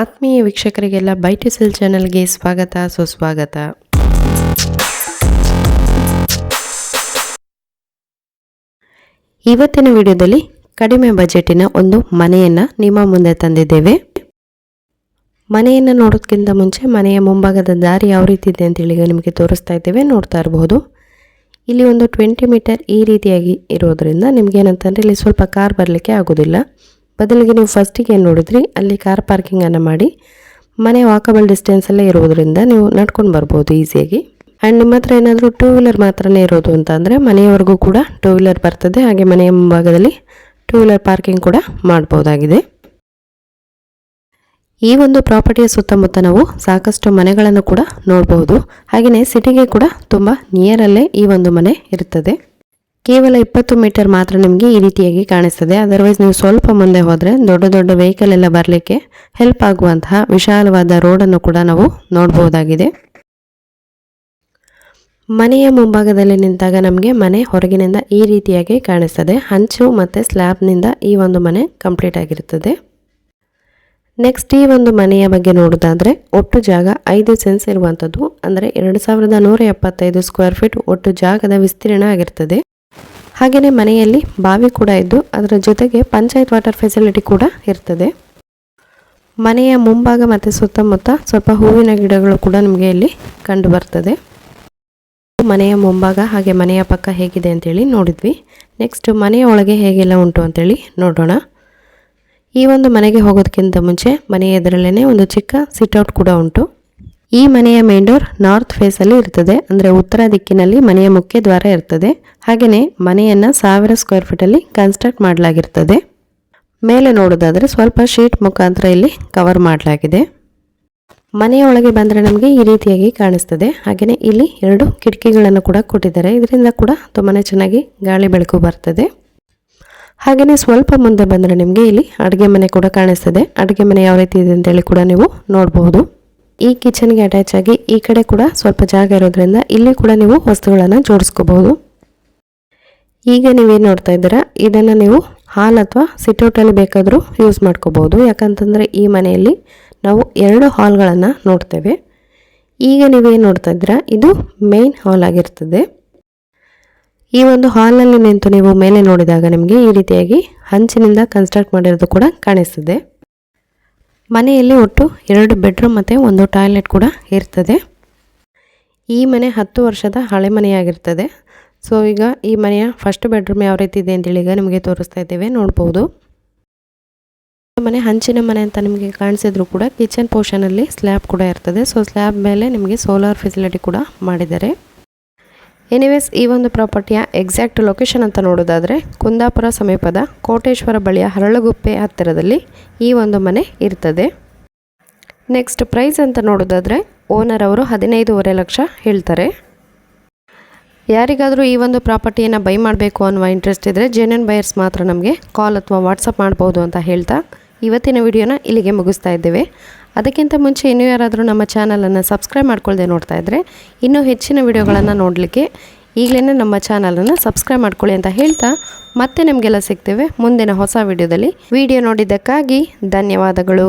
ಆತ್ಮೀಯ ವೀಕ್ಷಕರಿಗೆಲ್ಲ ಬೈಟಿಸಲ್ ಚಾನಲ್ಗೆ ಸ್ವಾಗತ, ಸುಸ್ವಾಗತ. ಇವತ್ತಿನ ವಿಡಿಯೋದಲ್ಲಿ ಕಡಿಮೆ ಬಜೆಟಿನ ಒಂದು ಮನೆಯನ್ನು ನಿಮ್ಮ ಮುಂದೆ ತಂದಿದ್ದೇವೆ. ಮನೆಯನ್ನು ನೋಡೋದಕ್ಕಿಂತ ಮುಂಚೆ ಮನೆಯ ಮುಂಭಾಗದ ದಾರಿ ಯಾವ ರೀತಿ ಇದೆ ಅಂತೇಳಿ ನಿಮಗೆ ತೋರಿಸ್ತಾ ಇದ್ದೇವೆ, ನೋಡ್ತಾ ಇರಬಹುದು. ಇಲ್ಲಿ ಒಂದು ಟ್ವೆಂಟಿ ಮೀಟರ್ ಈ ರೀತಿಯಾಗಿ ಇರೋದರಿಂದ ನಿಮಗೇನಂತಂದರೆ ಇಲ್ಲಿ ಸ್ವಲ್ಪ ಕಾರ್ ಬರಲಿಕ್ಕೆ ಆಗೋದಿಲ್ಲ. ಬದಲಿಗೆ ನೀವು ಫಸ್ಟಿಗೆ ಏನು ನೋಡಿದ್ರಿ? ಅಲ್ಲಿ ಕಾರ್ ಪಾರ್ಕಿಂಗನ್ನು ಮಾಡಿ, ಮನೆ ವಾಕಬಲ್ ಡಿಸ್ಟೆನ್ಸಲ್ಲೇ ಇರೋದ್ರಿಂದ ನೀವು ನಡ್ಕೊಂಡು ಬರ್ಬೋದು ಈಸಿಯಾಗಿ ಆ್ಯಂಡ್ ನಿಮ್ಮ ಹತ್ರ ಏನಾದರೂ ಟೂ ವೀಲರ್ ಮಾತ್ರನೇ ಇರೋದು ಅಂತ ಅಂದರೆ ಮನೆಯವರೆಗೂ ಕೂಡ ಟೂ ವೀಲರ್ ಬರ್ತದೆ. ಹಾಗೆ ಮನೆಯ ಮುಂಭಾಗದಲ್ಲಿ ಟೂ ವೀಲರ್ ಪಾರ್ಕಿಂಗ್ ಕೂಡ ಮಾಡ್ಬೋದಾಗಿದೆ. ಈ ಒಂದು ಪ್ರಾಪರ್ಟಿಯ ಸುತ್ತಮುತ್ತ ನಾವು ಸಾಕಷ್ಟು ಮನೆಗಳನ್ನು ಕೂಡ ನೋಡಬಹುದು ಹಾಗೆಯೇ ಸಿಟಿಗೆ ಕೂಡ ತುಂಬ ನಿಯರಲ್ಲೇ ಈ ಒಂದು ಮನೆ ಇರುತ್ತದೆ ಕೇವಲ ಇಪ್ಪತ್ತು ಮೀಟರ್ ಮಾತ್ರ ನಿಮಗೆ ಈ ರೀತಿಯಾಗಿ ಕಾಣಿಸ್ತದೆ. ಅದರ್ವೈಸ್ ನೀವು ಸ್ವಲ್ಪ ಮುಂದೆ ಹೋದರೆ ದೊಡ್ಡ ದೊಡ್ಡ ವೆಹಿಕಲ್ ಎಲ್ಲ ಬರಲಿಕ್ಕೆ ಹೆಲ್ಪ್ ಆಗುವಂತಹ ವಿಶಾಲವಾದ ರೋಡನ್ನು ಕೂಡ ನಾವು ನೋಡಬಹುದಾಗಿದೆ. ಮನೆಯ ಮುಂಭಾಗದಲ್ಲಿ ನಿಂತಾಗ ನಮಗೆ ಮನೆ ಹೊರಗಿನಿಂದ ಈ ರೀತಿಯಾಗಿ ಕಾಣಿಸ್ತದೆ. ಹಂಚು ಮತ್ತು ಸ್ಲ್ಯಾಬ್ನಿಂದ ಈ ಒಂದು ಮನೆ ಕಂಪ್ಲೀಟ್ ಆಗಿರುತ್ತದೆ. ನೆಕ್ಸ್ಟ್ ಈ ಒಂದು ಮನೆಯ ಬಗ್ಗೆ ನೋಡೋದಾದರೆ ಒಟ್ಟು ಜಾಗ ಐದು ಸೆನ್ಸ್ ಇರುವಂಥದ್ದು ಅಂದರೆ ಎರಡು ಸಾವಿರದ ನೂರ ಎಪ್ಪತ್ತೈದು ಸ್ಕ್ವೇರ್ ಫೀಟ್ ಒಟ್ಟು ಜಾಗದ ವಿಸ್ತೀರ್ಣ ಆಗಿರ್ತದೆ. ಹಾಗೆಯೇ ಮನೆಯಲ್ಲಿ ಬಾವಿ ಕೂಡ ಇದ್ದು ಅದರ ಜೊತೆಗೆ ಪಂಚಾಯತ್ ವಾಟರ್ ಫೆಸಿಲಿಟಿ ಕೂಡ ಇರ್ತದೆ. ಮನೆಯ ಮುಂಭಾಗ ಮತ್ತು ಸುತ್ತಮುತ್ತ ಸ್ವಲ್ಪ ಹೂವಿನ ಗಿಡಗಳು ಕೂಡ ನಿಮಗೆ ಇಲ್ಲಿ ಕಂಡು ಬರ್ತದೆ. ಮನೆಯ ಮುಂಭಾಗ ಹಾಗೆ ಮನೆಯ ಪಕ್ಕ ಹೇಗಿದೆ ಅಂತೇಳಿ ನೋಡಿದ್ವಿ. ನೆಕ್ಸ್ಟ್ ಮನೆಯ ಒಳಗೆ ಹೇಗೆಲ್ಲ ಉಂಟು ಅಂತೇಳಿ ನೋಡೋಣ. ಈ ಒಂದು ಮನೆಗೆ ಹೋಗೋದಕ್ಕಿಂತ ಮುಂಚೆ ಮನೆಯ ಎದುರಲ್ಲೇ ಒಂದು ಚಿಕ್ಕ ಸಿಟ್ಔಟ್ ಕೂಡ ಉಂಟು. ಈ ಮನೆಯ ಮೇನ್ ಡೋರ್ ನಾರ್ತ್ ಫೇಸಲ್ಲಿ ಇರ್ತದೆ. ಅಂದರೆ ಉತ್ತರ ದಿಕ್ಕಿನಲ್ಲಿ ಮನೆಯ ಮುಖ್ಯ ದ್ವಾರ ಇರ್ತದೆ. ಹಾಗೆಯೇ ಮನೆಯನ್ನು ಸಾವಿರ ಸ್ಕ್ವೇರ್ ಫೀಟಲ್ಲಿ ಕನ್ಸ್ಟ್ರಕ್ಟ್ ಮಾಡಲಾಗಿರ್ತದೆ. ಮೇಲೆ ನೋಡೋದಾದ್ರೆ ಸ್ವಲ್ಪ ಶೀಟ್ ಮುಖಾಂತರ ಇಲ್ಲಿ ಕವರ್ ಮಾಡಲಾಗಿದೆ. ಮನೆಯ ಒಳಗೆ ಬಂದರೆ ನಮಗೆ ಈ ರೀತಿಯಾಗಿ ಕಾಣಿಸ್ತದೆ. ಹಾಗೆಯೇ ಇಲ್ಲಿ ಎರಡು ಕಿಟಕಿಗಳನ್ನು ಕೂಡ ಕೊಟ್ಟಿದ್ದಾರೆ. ಇದರಿಂದ ಕೂಡ ತುಂಬಾ ಚೆನ್ನಾಗಿ ಗಾಳಿ ಬೆಳಕು ಬರ್ತದೆ. ಹಾಗೆಯೇ ಸ್ವಲ್ಪ ಮುಂದೆ ಬಂದರೆ ನಿಮಗೆ ಇಲ್ಲಿ ಅಡುಗೆ ಮನೆ ಕೂಡ ಕಾಣಿಸ್ತದೆ. ಅಡುಗೆ ಮನೆ ಯಾವ ರೀತಿ ಇದೆ ಅಂತೇಳಿ ಕೂಡ ನೀವು ನೋಡಬಹುದು. ಈ ಕಿಚನ್ಗೆ ಅಟ್ಯಾಚ್ ಆಗಿ ಈ ಕಡೆ ಕೂಡ ಸ್ವಲ್ಪ ಜಾಗ ಇರೋದ್ರಿಂದ ಇಲ್ಲಿ ಕೂಡ ನೀವು ವಸ್ತುಗಳನ್ನು ಜೋಡಿಸ್ಕೋಬಹುದು. ಈಗ ನೀವೇನು ನೋಡ್ತಾ ಇದ್ದೀರಾ? ಇದನ್ನು ನೀವು ಹಾಲ್ ಅಥವಾ ಸಿಟೌಟಲ್ಲಿ ಬೇಕಾದರೂ ಯೂಸ್ ಮಾಡ್ಕೋಬಹುದು. ಯಾಕಂತಂದರೆ ಈ ಮನೆಯಲ್ಲಿ ನಾವು ಎರಡು ಹಾಲ್ಗಳನ್ನು ನೋಡ್ತೇವೆ. ಈಗ ನೀವೇನು ನೋಡ್ತಾ ಇದ್ದೀರಾ? ಇದು ಮೇನ್ ಹಾಲ್ ಆಗಿರ್ತದೆ. ಈ ಒಂದು ಹಾಲ್ನಲ್ಲಿ ನಿಂತು ನೀವು ಮೇಲೆ ನೋಡಿದಾಗ ನಿಮಗೆ ಈ ರೀತಿಯಾಗಿ ಹಂಚಿನಿಂದ ಕನ್ಸ್ಟ್ರಕ್ಟ್ ಮಾಡಿರೋದು ಕೂಡ ಕಾಣಿಸ್ತದೆ. ಮನೆಯಲ್ಲಿ ಒಟ್ಟು ಎರಡು ಬೆಡ್ರೂಮ್ ಮತ್ತು ಒಂದು ಟಾಯ್ಲೆಟ್ ಕೂಡ ಇರ್ತದೆ. ಈ ಮನೆ ಹತ್ತು ವರ್ಷದ ಹಳೆ ಮನೆಯಾಗಿರ್ತದೆ. ಸೊ, ಈಗ ಈ ಮನೆಯ ಫಸ್ಟ್ ಬೆಡ್ರೂಮ್ ಯಾವ ರೀತಿ ಇದೆ ಅಂತೇಳಿ ಈಗ ನಿಮಗೆ ತೋರಿಸ್ತಾ ಇದ್ದೇವೆ. ನೋಡ್ಬೋದು. ಮನೆ ಹಂಚಿನ ಮನೆ ಅಂತ ನಿಮಗೆ ಕಾಣಿಸಿದ್ರು ಕೂಡ ಕಿಚನ್ ಪೋರ್ಷನಲ್ಲಿ ಸ್ಲ್ಯಾಬ್ ಕೂಡ ಇರ್ತದೆ. ಸೊ, ಸ್ಲ್ಯಾಬ್ ಮೇಲೆ ನಿಮಗೆ ಸೋಲಾರ್ ಫೆಸಿಲಿಟಿ ಕೂಡ ಮಾಡಿದ್ದಾರೆ. ಎನಿವೇಸ್ ಈ ಒಂದು ಪ್ರಾಪರ್ಟಿಯ ಎಕ್ಸಾಕ್ಟ್ ಲೊಕೇಶನ್ ಅಂತ ನೋಡೋದಾದರೆ ಕುಂದಾಪುರ ಸಮೀಪದ ಕೋಟೇಶ್ವರ ಬಳಿಯ ಹರಳಗುಪ್ಪೆ ಹತ್ತಿರದಲ್ಲಿ ಈ ಒಂದು ಮನೆ ಇರ್ತದೆ. ನೆಕ್ಸ್ಟ್ ಪ್ರೈಸ್ ಅಂತ ನೋಡೋದಾದರೆ ಓನರ್ ಅವರು ಹದಿನೈದೂವರೆ ಲಕ್ಷ ಹೇಳ್ತಾರೆ. ಯಾರಿಗಾದರೂ ಈ ಒಂದು ಪ್ರಾಪರ್ಟಿಯನ್ನು ಬೈ ಮಾಡಬೇಕು ಅನ್ನುವ ಇಂಟ್ರೆಸ್ಟ್ ಇದ್ದರೆ ಜೆನ್ಯನ್ ಬೈಯರ್ಸ್ ಮಾತ್ರ ನಮಗೆ ಕಾಲ್ ಅಥವಾ ವಾಟ್ಸಪ್ ಮಾಡ್ಬೋದು ಅಂತ ಹೇಳ್ತಾ ಇವತ್ತಿನ ವಿಡಿಯೋನ ಇಲ್ಲಿಗೆ ಮುಗಿಸ್ತಾ ಇದ್ದೇವೆ. ಅದಕ್ಕಿಂತ ಮುಂಚೆ ಇನ್ನೂ ಯಾರಾದರೂ ನಮ್ಮ ಚಾನಲನ್ನು ಸಬ್ಸ್ಕ್ರೈಬ್ ಮಾಡ್ಕೊಳ್ಳದೆ ನೋಡ್ತಾ ಇದ್ದರೆ ಇನ್ನೂ ಹೆಚ್ಚಿನ ವಿಡಿಯೋಗಳನ್ನು ನೋಡಲಿಕ್ಕೆ ಈಗಲೇ ನಮ್ಮ ಚಾನಲನ್ನು ಸಬ್ಸ್ಕ್ರೈಬ್ ಮಾಡ್ಕೊಳ್ಳಿ ಅಂತ ಹೇಳ್ತಾ ಮತ್ತೆ ನಿಮಗೆಲ್ಲ ಸಿಗ್ತೇವೆ ಮುಂದಿನ ಹೊಸ ವಿಡಿಯೋದಲ್ಲಿ. ವಿಡಿಯೋ ನೋಡಿದ್ದಕ್ಕಾಗಿ ಧನ್ಯವಾದಗಳು.